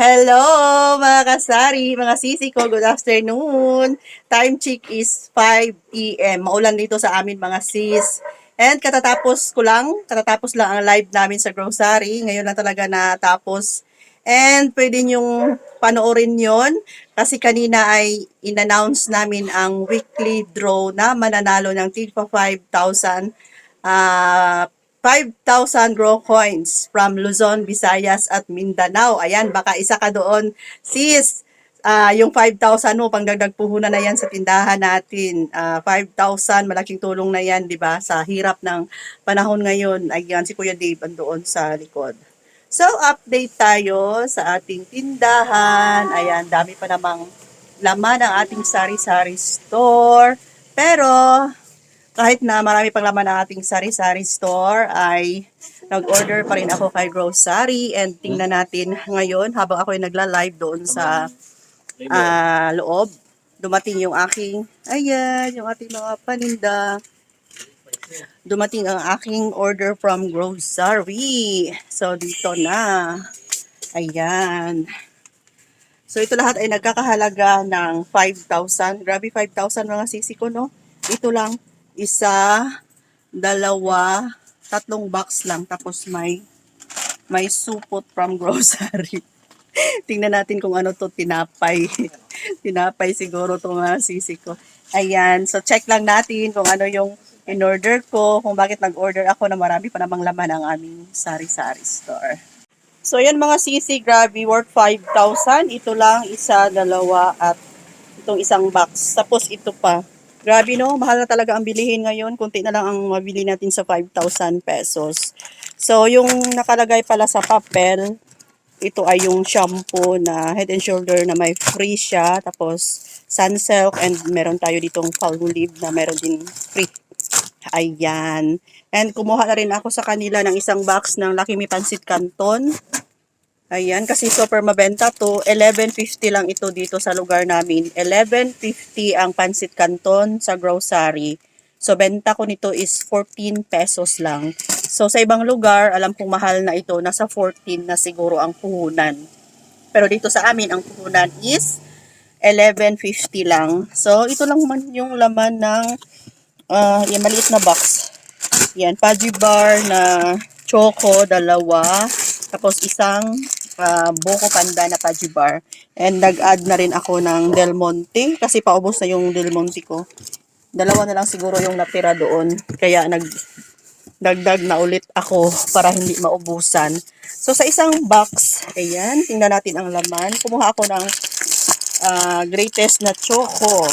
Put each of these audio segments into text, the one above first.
Hello mga kasari, mga sisi ko, good afternoon. Time check is 5 p.m. Maulan dito sa amin mga sis. And katatapos ko lang, katatapos lang ang live namin sa grocery. Ngayon lang talaga natapos. And pwede nyong panoorin yon kasi kanina ay in-announce namin ang weekly draw na mananalo ng tigpa 5,000 ah 5,000 grow coins from Luzon, Visayas at Mindanao. Ayan, baka isa ka doon. Sis, ah yung 5,000 mo, pangdagdag puhunan na yan sa tindahan natin. Ah 5,000, malaking tulong na yan, di ba? Sa hirap ng panahon ngayon. Ayan, si Kuya Dave doon sa likod. So, update tayo sa ating tindahan. Ayan, dami pa namang laman ang ating sari-sari store. Pero, kahit na marami pang laman ang ating sari-sari store, ay nag-order pa rin ako kay Grocery and tingnan natin ngayon habang ako ay nagla-live doon sa ah, loob. Dumating yung aking, ayan, yung ating mga paninda. Dumating ang aking order from Grocery. So, dito na. Ayan. So, ito lahat ay nagkakahalaga ng 5,000. Grabe, 5,000 mga sisi ko, no? Ito lang, isa, dalawa, tatlong box lang. Tapos may, may supot from grocery. Tingnan natin kung ano to tinapay. tinapay siguro to mga sisi ko. Ayan, so check lang natin kung ano yung in-order ko, kung bakit nag-order ako na marami pa namang laman ang aming sari-sari store. So, yan mga sisi, grabe, worth 5,000. Ito lang, isa, dalawa, at itong isang box. Tapos ito pa. Grabe no, mahal na talaga ang bilihin ngayon. Kunti na lang ang mabili natin sa 5,000 pesos. So, yung nakalagay pala sa papel, ito ay yung shampoo na head and shoulder na may free siya. Tapos, sunsilk and meron tayo ditong palmolive na meron din free. Ayan. And kumuha na rin ako sa kanila ng isang box ng Lucky Me Pansit Canton. Ayan, kasi super mabenta to. 11.50 lang ito dito sa lugar namin. 11.50 ang Pansit Canton sa grocery. So, benta ko nito is 14 pesos lang. So, sa ibang lugar, alam kong mahal na ito. Nasa 14 na siguro ang puhunan. Pero dito sa amin, ang puhunan is 11.50 lang. So, ito lang man yung laman ng uh, yung maliit na box. Yan, Pudgy Bar na choco, dalawa. Tapos isang uh, Boko Panda na Bar. And nag-add na rin ako ng Del Monte kasi paubos na yung Del Monte ko. Dalawa na lang siguro yung natira doon. Kaya nag dagdag na ulit ako para hindi maubusan. So sa isang box, ayan, tingnan natin ang laman. Kumuha ako ng uh, greatest na choco.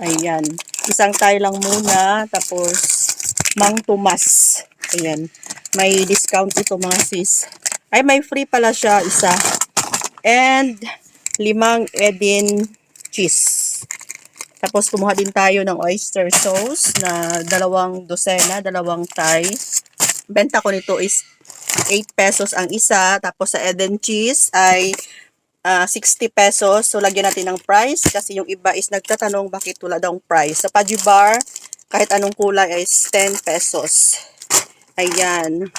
Ayan. Isang tayo lang muna. Tapos, Mang Tomas. Ayan. May discount ito mga sis. Ay, may free pala siya isa. And, limang Edin cheese. Tapos, kumuha din tayo ng oyster sauce na dalawang dosena, dalawang Thai. Benta ko nito is 8 pesos ang isa. Tapos, sa Eden cheese ay uh, 60 pesos. So, lagyan natin ng price kasi yung iba is nagtatanong bakit wala daw price. Sa Pudgy Bar, kahit anong kulay is 10 pesos. Ayan.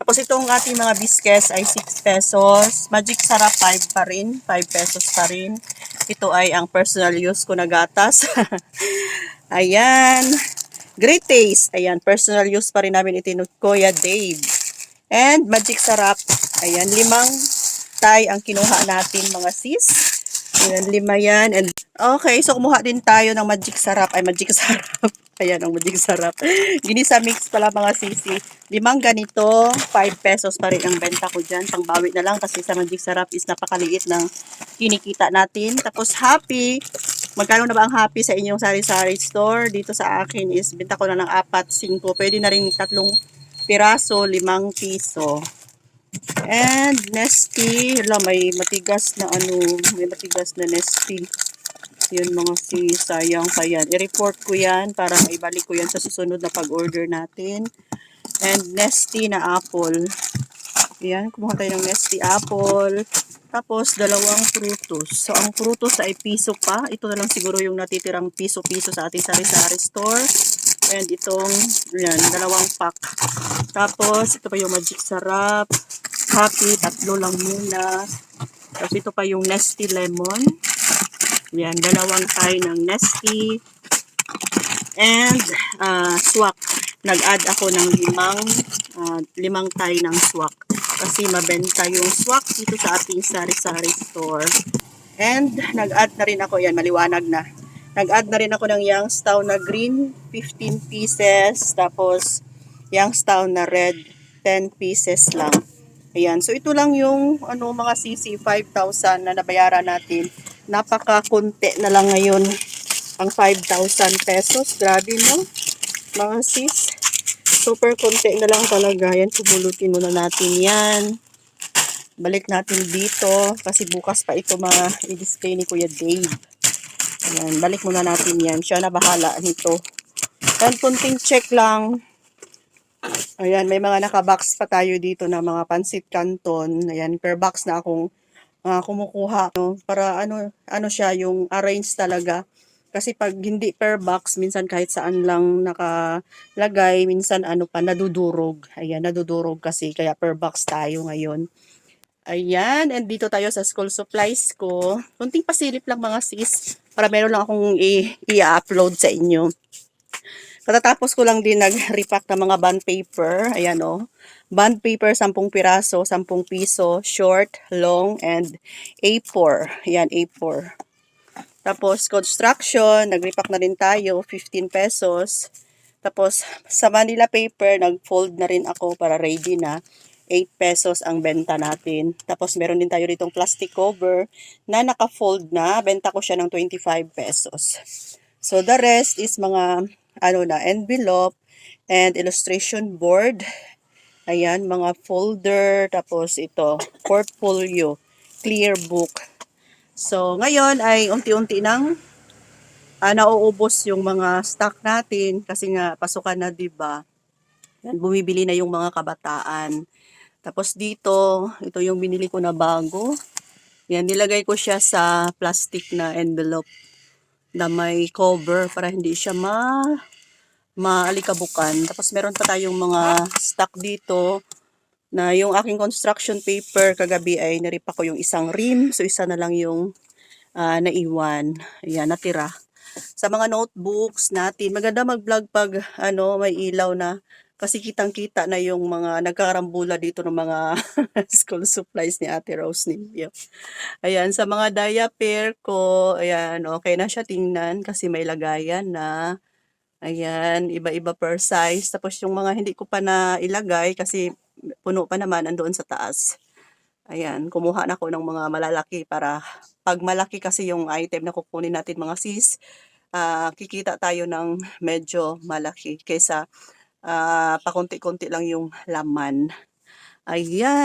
Tapos itong ating mga biscuits ay 6 pesos. Magic Sarap 5 pa rin. 5 pesos pa rin. Ito ay ang personal use ko na gatas. Ayan. Great taste. Ayan. Personal use pa rin namin ito ni Kuya Dave. And Magic Sarap. Ayan. Limang Tay ang kinuha natin mga sis. Ayan, lima yan. And, okay, so kumuha din tayo ng Magic Sarap. Ay, Magic Sarap. Ayan, ang Magic Sarap. Ginisa mix pala mga sisi. Limang ganito, 5 pesos pa rin ang benta ko dyan. Pangbawi na lang kasi sa Magic Sarap is napakaliit ng kinikita natin. Tapos Happy, magkano na ba ang Happy sa inyong sari-sari store? Dito sa akin is, benta ko na ng 4, 5. Pwede na rin tatlong piraso, limang piso. And Nesty, hala, may matigas na ano, may matigas na Nesty. Yun mga si sayang pa yan. I-report ko yan para maibalik ko yan sa susunod na pag-order natin. And Nesty na apple. Yan, kumuha tayo ng Nesty apple. Tapos, dalawang frutos. So, ang frutos ay piso pa. Ito na lang siguro yung natitirang piso-piso sa ating sari-sari store. And itong, yan, dalawang pack. Tapos, ito pa yung magic sarap. Happy, tatlo lang muna. Tapos ito pa yung Nesty Lemon. Yan, dalawang tie ng Nesty. And uh, swak. Nag-add ako ng limang uh, limang tie ng swak. Kasi mabenta yung swak dito sa ating sari-sari store. And nag-add na rin ako, yan, maliwanag na. Nag-add na rin ako ng Youngstown na green, 15 pieces. Tapos, Youngstown na red, 10 pieces lang. Ayan. So, ito lang yung ano, mga CC 5,000 na nabayaran natin. Napaka-kunti na lang ngayon ang 5,000 pesos. Grabe, no? Mga sis. Super kunti na lang talaga. Yan, pumulutin muna natin yan. Balik natin dito. Kasi bukas pa ito mga i-display ni Kuya Dave. Ayan, balik muna natin yan. Siya na bahala nito. Yan, kunting check lang. Ayan, may mga nakabox pa tayo dito na mga pansit canton. Ayan, per box na akong ah, kumukuha. No? Para ano, ano siya, yung arrange talaga. Kasi pag hindi per box, minsan kahit saan lang nakalagay, minsan ano pa, nadudurog. Ayan, nadudurog kasi, kaya per box tayo ngayon. Ayan, and dito tayo sa school supplies ko. Kunting pasilip lang mga sis, para meron lang akong i-upload sa inyo. Katatapos ko lang din nag-repack ng mga bond paper. Ayan o. Bond paper, 10 piraso, 10 piso, short, long, and A4. Ayan, A4. Tapos, construction, nag-repack na rin tayo, 15 pesos. Tapos, sa Manila paper, nag-fold na rin ako para ready na. 8 pesos ang benta natin. Tapos, meron din tayo ditong plastic cover na naka-fold na. Benta ko siya ng 25 pesos. So, the rest is mga, ano na, envelope and illustration board. Ayan, mga folder. Tapos, ito, portfolio, clear book. So, ngayon ay unti-unti nang ah, nauubos yung mga stock natin kasi nga pasukan na, 'di ba? Yan bumibili na yung mga kabataan. Tapos dito, ito yung binili ko na bago. Yan nilagay ko siya sa plastic na envelope na may cover para hindi siya ma maalikabukan. Tapos meron pa tayong mga stock dito na yung aking construction paper kagabi ay naripa ko yung isang rim. So, isa na lang yung ah, naiwan. Ayan, natira. Sa mga notebooks natin, maganda mag-vlog pag ano, may ilaw na kasi kitang-kita na yung mga nagkarambula dito ng mga school supplies ni Ate Rose Nivio. Ayan, sa mga diaper ko, ayan, okay na siya tingnan kasi may lagayan na. Ayan, iba-iba per size. Tapos yung mga hindi ko pa na ilagay kasi puno pa naman andoon sa taas. Ayan, kumuha na ako ng mga malalaki para pag malaki kasi yung item na kukunin natin mga sis, ah, kikita tayo ng medyo malaki kaysa ah, pakunti-kunti lang yung laman. Ayan.